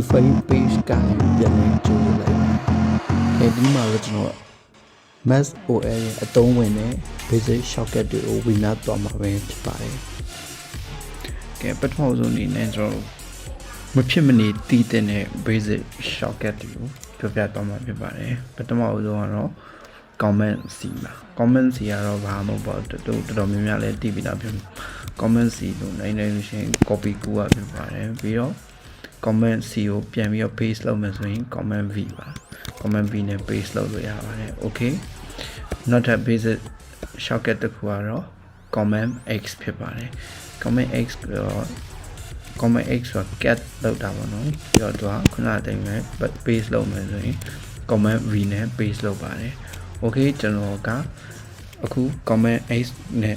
profile page ကနေပြန်လည်ကြိုးလိုက်ပါတယ်။အဲဒီမှာတော့ကျွန်တော် Mass OL ရဲ့အသုံးဝင်တဲ့ basic shortcut တွေကိုဝင်နာသွားမှာပဲဖြစ်ပါတယ်။ကဲပထမဆုံးအနေနဲ့ကျွန်တော်မဖြစ်မနေတည်တဲ့ basic shortcut တွေကိုပြောပြသွားမှာဖြစ်ပါတယ်။ပထမဆုံးကတော့ comment C ပါ comment C ကတော့ဘာမှမဟုတ်ပါဘူးတော်တော်များများလည်းတည်ပြီးသားဖြစ် comment C လို့နိုင်နိုင်လို့ရှိရင် copy ကူရဖြစ်ပါတယ်ပြီးတော့ comment C ကိုပြန်ပြီးတော့ paste လုပ်မယ်ဆိုရင် comment V ပါ comment V နဲ့ paste လုပ်လို့ရပါတယ် okay နောက်ထပ် basic shortcut တစ်ခုကတော့ comment X ဖြစ်ပါတယ် comment X တော့ comment X ဆိုတာ cat လောက်တာပေါ့နော်ပြီးတော့သူကခုနအတိုင်းပဲ paste လုပ်မယ်ဆိုရင် comment V နဲ့ paste လုပ်ပါတယ် okay ကျွန်တော်ကအခု comment X နဲ့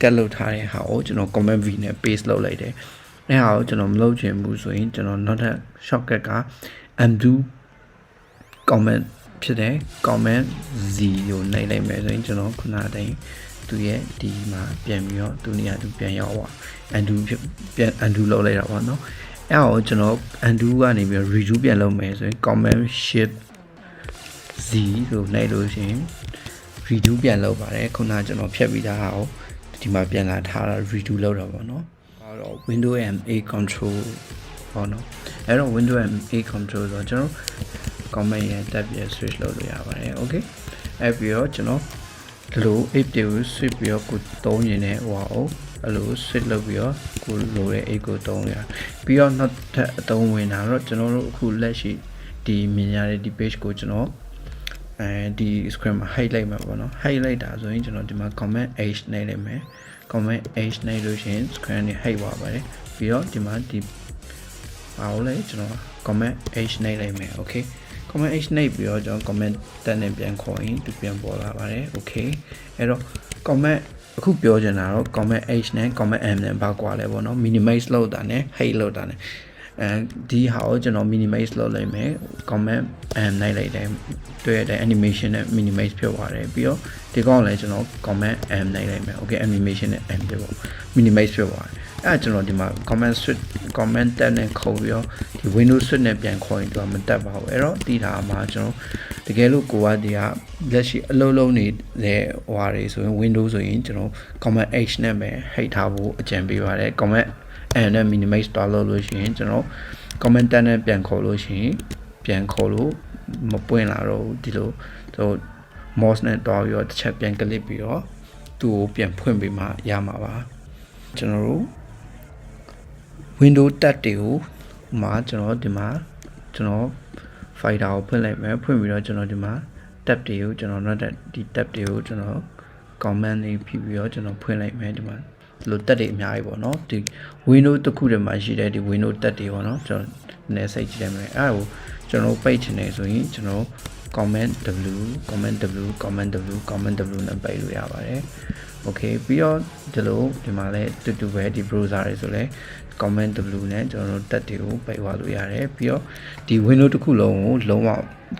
cat လုပ်ထားတဲ့ဟာကိုကျွန်တော် comment V နဲ့ paste လုပ်လိုက်တယ် အဲဟာကိုကျွန်တော်မလုပ်ချင်ဘူးဆိုရင်ကျွန်တော်နောက်ထပ် shortcut က undo comment ဖြစ်တဲ့ comment z ကိုနှိပ်လိုက်မယ်ဆိုရင်ကျွန်တော်ခုနအတိုင်းသူရဲ့ဒီမှာပြန်ပြီးတော့သူနေရာသူပြန်ရောက်သွား undo ဖြစ်ပြန် undo လုပ်လိုက်တာပေါ့နော်အဲဟာကိုကျွန်တော် undo ကနေပြီးတော့ redo ပြန်လုပ်မယ်ဆိုရင် comment shift z ကိုနှိပ်လို့ရှိရင် redo ပြန်လုပ်ပါတယ်ခုနကကျွန်တော်ဖြတ်ပြီးသားဟာကိုဒီမှာပြန်လာထားတာ redo လုပ်တာပေါ့နော်အဲ့ တော့ window and a control ပေါ့နော်အဲ့တော့ window and a control ဆိုတော့ကျွန်တော် comment ရဲ့ tab ရဲ့ switch လုပ်လို့ရပါတယ် okay အဲ့ပြီးတော့ကျွန်တော်ဒီလို app တွေကို switch ပြီးတော့ကိုသုံးရင်လည်းဟိုအောင်အဲ့လို switch လုပ်ပြီးတော့ကိုလိုတဲ့ app ကိုသုံးရပြီးတော့နောက်ထပ်အသုံးဝင်တာတော့ကျွန်တော်တို့အခုလက်ရှိဒီမြင်ရတဲ့ဒီ page ကိုကျွန်တော်အဲဒီ screen မှာ highlight မှာပေါ့နော် highlight တာဆိုရင်ကျွန်တော်ဒီမှာ comment h နှိပ်လိုက်မယ် comment h နှိပ်လို့ရှိရင် screen နဲ့ hide သွားပါတယ်ပြီးတော့ဒီမှာဒီအားလဲကျွန်တော် comment h နှိပ်လိုက်မယ် okay comment h နှိပ်ပြီးတော့ကျွန်တော် comment တက်နဲ့ပြန်ခေါ်ရင်သူပြန်ပေါ်လာပါတယ် okay အဲ့တော့ comment အခုပြောချင်တာတော့ comment h နဲ့ comment m နဲ့ဘာကွာလဲပေါ့နော် minimize လုပ်တာနဲ့ hide လုပ်တာနဲ့ အဲဒီဟာကိုကျွန်တော် minimize လုပ်လိုက်မယ် comment m နိုင်လိုက်တယ်တွေ့ရတဲ့ animation နဲ့ minimize ဖြစ်သွားတယ်ပြီးတော့ဒီကောင်လည်းကျွန်တော် comment m နိုင်လိုက်မယ် okay animation နဲ့ m ဖြစ်ပေါ့ minimize ဖြစ်သွားတယ်အဲ့ကျွန်တော်ဒီမှာ comment switch comment tab နဲ့ခုံပြီးတော့ဒီ window switch နဲ့ပြန်ခေါ်ရင်သူကမတက်ပါဘူးအဲ့တော့တည်တာမှာကျွန်တော်တကယ်လို့ကိုကဒီကလက်ရှိအလုံးလုံးနေတဲ့ဟွာတွေဆိုရင် window ဆိုရင်ကျွန်တော် comment h နဲ့ပဲ hide ထားဖို့အကြံပေးပါတယ် comment and နဲ့ minimize သွားလို့လို့ရှိရင်ကျွန်တော် comment tab နဲ့ပြန်ခေါ်လို့ရှိရင်ပြန်ခေါ်လို့မပွင့်လာတော့ဒီလိုသူ mouse နဲ့တွားပြီးတော့တစ်ချက်ပြန် click ပြီးတော့သူ့ကိုပြန်ဖွင့်ပေးမှရမှာပါကျွန်တော်တို့ window tab တွေကိုမှာကျွန်တော်ဒီမှာကျွန်တော် finder ကိုဖွင့်လိုက်မယ်ဖွင့်ပြီးတော့ကျွန်တော်ဒီမှာ tab တွေကိုကျွန်တော်နောက်ဒီ tab တွေကိုကျွန်တော် comment တွေဖြည့်ပြီးတော့ကျွန်တော်ဖွင့်လိုက်မယ်ဒီမှာ ဒီလိုတက်တွေအများကြီးပေါ့နော်ဒီ window တစ်ခုတည်းမှာရှိတဲ့ဒီ window တက်တွေပေါ့နော်ကျွန်တော်နည်းစိတ်ကြည့်ရမယ်အဲ့ဒါကိုကျွန်တော်ပိတ်ချင်နေဆိုရင်ကျွန်တော် comment w comment w comment w comment w နဲ့ပိတ်လို့ရပါတယ် okay ပြီးတော့ဒီလိုဒီမှာလည်းတူတူပဲဒီ browser တွေဆိုလဲ comment w နဲ့ကျွန်တော်တို့တက်တွေကိုပိတ်သွားလို့ရတယ်ပြီးတော့ဒီ window တစ်ခုလုံးကိုလုံးဝ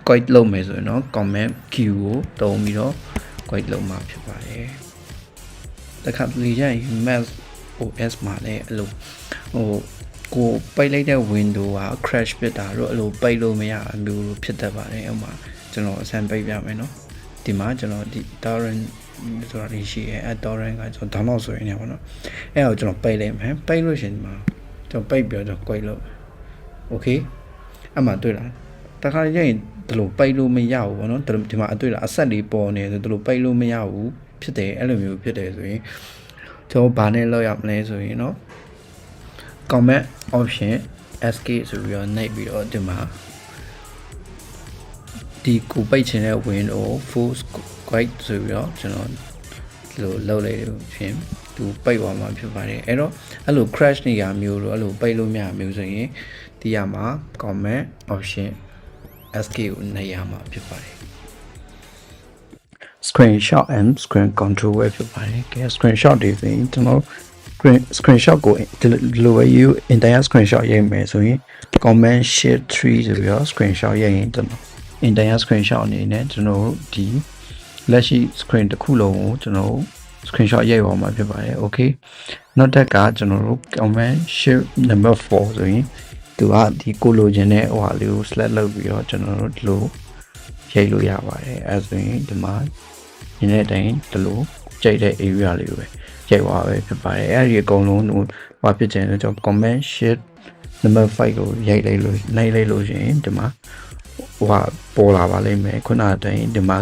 quite လုပ်မယ်ဆိုရင်တော့ comment q ကိုတုံးပြီးတော့ quite လုပ်မှာဖြစ်ပါတယ် တခါတလေကျရင် mac os မှာလည်းအဲ့လိုဟိုကိုပိတ်လိုက်တဲ့ window က crash ဖြစ်တာတော့အဲ့လိုပိတ်လို့မရအမျိုးလိုဖြစ်တတ်ပါတယ်ဥပမာကျွန်တော်အစမ်းပိတ်ပြမယ်နော်ဒီမှာကျွန်တော်ဒီ torrent ဆိုတာလေးရှိရဲအဲ torrent ကကျွန်တော် download ဆိုရင်လည်းပေါ့နော်အဲ့တော့ကျွန်တော်ပိတ်လိုက်မယ်ပိတ်လို့ရှိရင်ဒီမှာကျွန်တော်ပိတ်ပြီးတော့ quit လုပ် okay အမှတွေ့လားတခါကျရင်ဒီလိုပိတ်လို့မရဘူးပေါ့နော်ဒီမှာအတွေ့လားအဆက်လေးပေါ်နေတယ်ဒီလိုပိတ်လို့မရဘူး ဖြစ်တယ်အဲ့လိုမျိုးဖြစ်တယ်ဆိုရင်ကျွန်တော်ဘာနဲ့လောက်ရမလဲဆိုရင်เนาะ comment option escape ဆိုပြီးတော့နှိပ်ပြီးတော့ဒီမှာဒီကိုပိတ်ချင်တဲ့ window full quite ဆိုပြီးတော့ကျွန်တော်ဒီလိုလုပ်လိုက်လို့ရှင်သူပိတ်သွားမှာဖြစ်ပါတယ်အဲ့တော့အဲ့လို crash နေရမျိုးလို့အဲ့လိုပိတ်လို့မရမျိုးဆိုရင်ဒီရမှာ comment option escape ကိုနှိပ်ရမှာဖြစ်ပါတယ် screenshot and screen control ပဲဖြစ်ပါတယ်ကဲ screenshot တွေဆိုရင်ကျွန်တော် screen screenshot ကိုဒီလိုပဲ you entire screenshot ရိုက်မယ်ဆိုရင် comment share 3ဆိုပြီးတော့ screenshot ရိုက်ရင်ကျွန်တော် entire screenshot အနေနဲ့ကျွန်တော်ဒီလက်ရှိ screen တစ်ခုလုံးကိုကျွန်တော် screenshot ရိုက်ပါမှာဖြစ်ပါတယ် okay နောက်တက်ကကျွန်တော်တို့ comment share number 4ဆိုရင်သူကဒီကိုလိုချင်တဲ့ဟိုဟာလေးကို select လုပ်ပြီးတော့ကျွန်တော်တို့ဒီလိုရိုက်လို့ရပါတယ်အဲဆိုရင်ဒီမှာ ညီတဲ့အတိုင်းဒီလိုကြိုက်တဲ့ area လေးကိုပဲရိုက်သွားပဲဖြစ်ပါတယ်အဲဒီအကုန်လုံးဟိုဘာဖြစ်ချင်လဲကျွန်တော် comment sheet number 5ကိုရိုက်လိုက်လို့နိုင်လိုက်လို့ရှိရင်ဒီမှာဟိုဟာပေါ်လာပါလိမ့်မယ်ခုနအတိုင်းဒီမှာ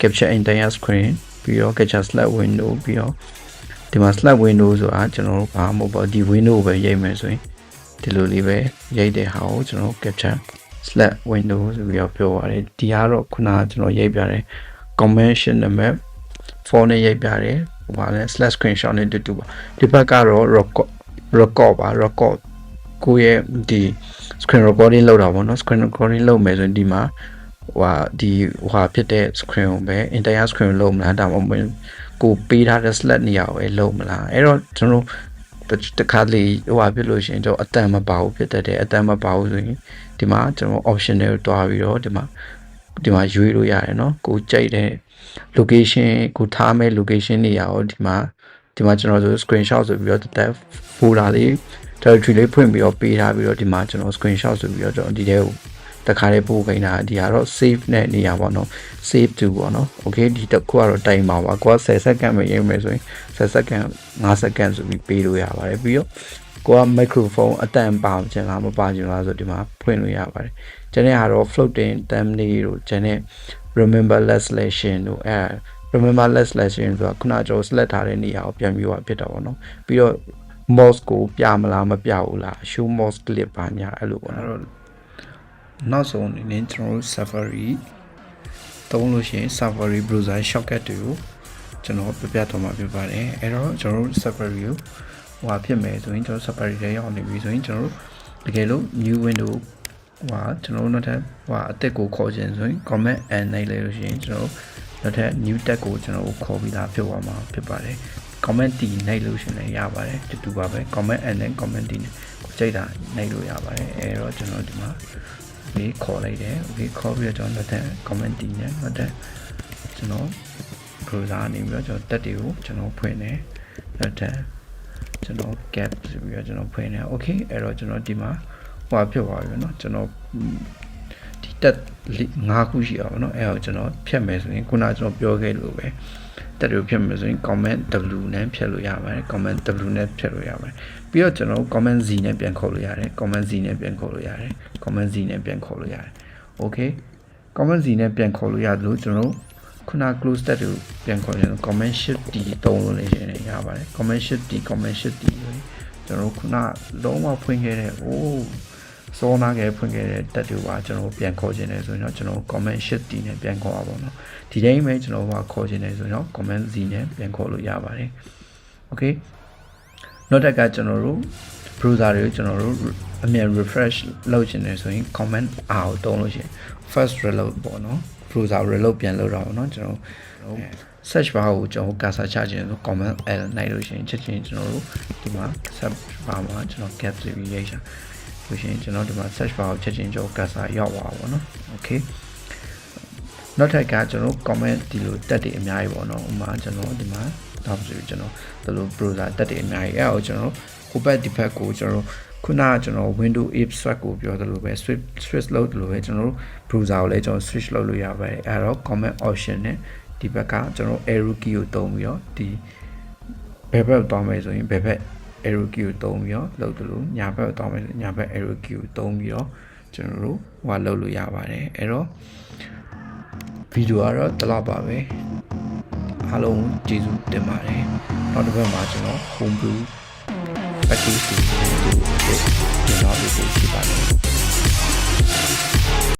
capture entire screen ပြီးတော့ capture slide window ပြီးတော့ဒီမှာ slide window ဆိုတာကျွန်တော်တို့ဘာမှမဟုတ်ပါဘူးဒီ window ကိုပဲရိုက်မယ်ဆိုရင်ဒီလိုလေးပဲရိုက်တဲ့ဟာကိုကျွန်တော် capture slide window ဆိုပြီးတော့ပြောပါတယ်ဒီကတော့ခုနကကျွန်တော်ရိုက်ပြတယ် convention number 4နဲ့ရိုက်ပြတယ်ဟိုပါလဲ slash screenshot နဲ့တူတူပါဒီဘက်ကတော့ record record ပါ record ကိုယ့်ရဲ့ဒီ screen recording လုပ်တာပေါ့နော် screen recording လုပ်မယ်ဆိုရင်ဒီမှာဟိုဟာဒီဟိုဟာဖြစ်တဲ့ screen ကိုပဲ entire screen ကိုလုပ်မလားဒါမှမဟုတ်ကိုပေးထားတဲ့ slot နေရာကိုပဲလုပ်မလားအဲ့တော့ကျွန်တော်တို့တခါလေဟိုဟာဖြစ်လို့ရှိရင်တော့အတန်မပါဘူးဖြစ်တတ်တယ်အတန်မပါဘူးဆိုရင်ဒီမှာကျွန်တော် option တွေကိုတွားပြီးတော့ဒီမှာ ဒီမှာရွေးလို့ရတယ်เนาะကိုကြိုက်တဲ့ location ကိုထားမဲ့ location နေရာကိုဒီမှာဒီမှာကျွန်တော်ဆို screenshot ဆိုပြီးတော့တက် folder လေး directory လေးဖွင့်ပြီးတော့ပေးထားပြီးတော့ဒီမှာကျွန်တော် screenshot ဆိုပြီးတော့ကျွန်တော်ဒီထဲကိုတခါလေးပို့ခိုင်းတာဒီကတော့ save နဲ့နေရာပေါ့နော် save to ပေါ့နော် okay ဒီတစ်ခုကတော့တိုင်ပါပါကိုက10စက္ကန့်ပဲရေးမယ်ဆိုရင်10စက္ကန့်5စက္ကန့်ဆိုပြီးပေးလို့ရပါတယ်ပြီးတော့ကိုက microphone အတန်ပါချင်လားမပါချင်လားဆိုဒီမှာဖွင့်လို့ရပါတယ် ကျန်တဲ့ဟာတော့ floating thumbnail တို့ကျန်တဲ့ remember less lesson တို့အဲ remember less lesson ဆိုတာခုနကကျွန်တော် select ထားတဲ့နေရာကိုပြန်ပြီးတော့ဖြစ်တာပေါ့နော်ပြီးတော့ mouse ကိုပြမလားမပြဘူးလား show mouse clip ပါညာအဲ့လိုပေါ့နော်နောက်ဆုံးအနေနဲ့ကျွန်တော်တို့ Safari သုံးလို့ရှိရင် Safari browser shortcut တွေကိုကျွန်တော်ပြပြတော့မှာဖြစ်ပါတယ်အဲ့တော့ကျွန်တော်တို့ Safari ကိုဟိုဟာဖြစ်မယ်ဆိုရင်ကျွန်တော် Safari ထဲရောက်နေပြီဆိုရင်ကျွန်တော်တို့တကယ်လို့ new window ဟိုဟာကျွန်တော်တို့နောက်ထပ်ဟိုဟာအသစ်ကိုခေါ်ခြင်းဆိုရင် comment and နိုင်လိုက်လို့ရှိရင်ကျွန်တော်တို့နောက်ထပ် new tag ကိုကျွန်တော်တို့ခေါ်ပြီးသားဖြစ်သွားမှာဖြစ်ပါတယ် comment တီနိုင်လို့ရှင်လည်းရပါတယ်တူတူပါပဲ comment and နဲ့ comment တီနဲ့ကိုကြိုက်တာနိုင်လို့ရပါတယ်အဲတော့ကျွန်တော်ဒီမှာဒီခေါ်လိုက်တယ် okay ခေါ်ပြီးတော့ကျွန်တော်နောက်ထပ် comment တီနဲ့နောက်ထပ်ကျွန်တော် browser နေပြီးတော့ကျွန်တော်တက်တွေကိုကျွန်တော်ဖွင့်တယ်နောက်ထပ်ကျွန်တော် gap ဆိုပြီးတော့ကျွန်တော်ဖွင့်တယ် okay အဲ့တော့ကျွန်တော်ဒီမှာ ဟိုဖြစ်သွားပြီเนาะကျွန်တော်ဒီတက်၅ခုရှိအောင်เนาะအဲ့တော့ကျွန်တော်ဖြတ်မယ်ဆိုရင်ခုနကကျွန်တော်ပြောခဲ့လို့ပဲတက်တွေဖြတ်မယ်ဆိုရင် comment w နဲ့ဖြတ်လို့ရပါတယ် comment w နဲ့ဖြတ်လို့ရပါတယ်ပြီးတော့ကျွန်တော် comment z နဲ့ပြန်ခေါ်လို့ရတယ် comment z နဲ့ပြန်ခေါ်လို့ရတယ် comment z နဲ့ပြန်ခေါ်လို့ရတယ် okay comment z နဲ့ပြန်ခေါ်လို့ရတယ်လို့ကျွန်တော်ခုန close stat ကိုပြန်ခေါ်ရင် comment shift d သုံးလို့လည်းရပါတယ် comment shift d comment shift d ကျွန်တော်ခုနလုံးဝဖွင့်ခဲ့တဲ့အိုး စောနာခဲ့ဖွင့်ခဲ့တဲ့တက်တူပါကျွန်တော်ပြန်ခေါ်ခြင်းလဲဆိုရင်တော့ကျွန်တော် comment sheet တီးနဲ့ပြန်ခေါ်ပါပေါ့နော်ဒီတိုင်းပဲကျွန်တော်ကခေါ်ခြင်းလဲဆိုရင်တော့ comment z နဲ့ပြန်ခေါ်လို့ရပါတယ် okay နောက်တက်ကကျွန်တော်တို့ browser တွေကိုကျွန်တော်တို့အမြန် refresh လုပ်ခြင်းလဲဆိုရင် comment r ကိုတုံးလို့ရှိရင် first reload ပေါ့နော် browser reload ပြန်လုပ်တော့ပေါ့နော်ကျွန်တော် search bar ကိုကျွန်တော်ကာစာချခြင်းဆို comment l နိုင်လို့ရှိရင်ချက်ချင်းကျွန်တော်တို့ဒီမှာ search bar မှာကျွန်တော် get navigation ဆိုရှင်ကျွန်တော်ဒီမှာ search bar ကိုချက်ချင်းကြောကတ်စာရောက်သွားပါဘောနော် okay နောက်ထပ်ကကျွန်တော် comment ဒီလိုတက်တွေအများကြီးပေါ့နော်ဥမာကျွန်တော်ဒီမှာဒါဆိုကျွန်တော်ဒီလို browser တက်တွေအများကြီးအဲကိုကျွန်တော်ကိုဘက်ဒီဘက်ကိုကျွန်တော်ခုနကကျွန်တော် window app switch ကိုပြောသလိုပဲ switch switch လုပ်သလိုပဲကျွန်တော်တို့ browser ကိုလည်းကျွန်တော် switch လုပ်လို့ရပါတယ်အဲတော့ comment option နဲ့ဒီဘက်ကကျွန်တော် arrow key ကိုတုံးပြီးတော့ဒီဘယ်ဘက်သွားမယ်ဆိုရင်ဘယ်ဘက် arrow key ကိုတုံးပြီးတော့လုပ်တယ်လို့ညာဘက်တောင်းမယ်ဆိုညာဘက် arrow key ကိုတုံးပြီးတော့ကျွန်တော်တို့ဟိုလုပ်လို့ရပါတယ်အဲ့တော့ဗီဒီယိုကတော့တလောက်ပါပဲအားလုံးကျေးဇူးတင်ပါတယ်နောက်တစ်ပတ်မှာကျွန်တော် home brew package ကိုတင်ပြပေးဖို့ရှိပါတယ်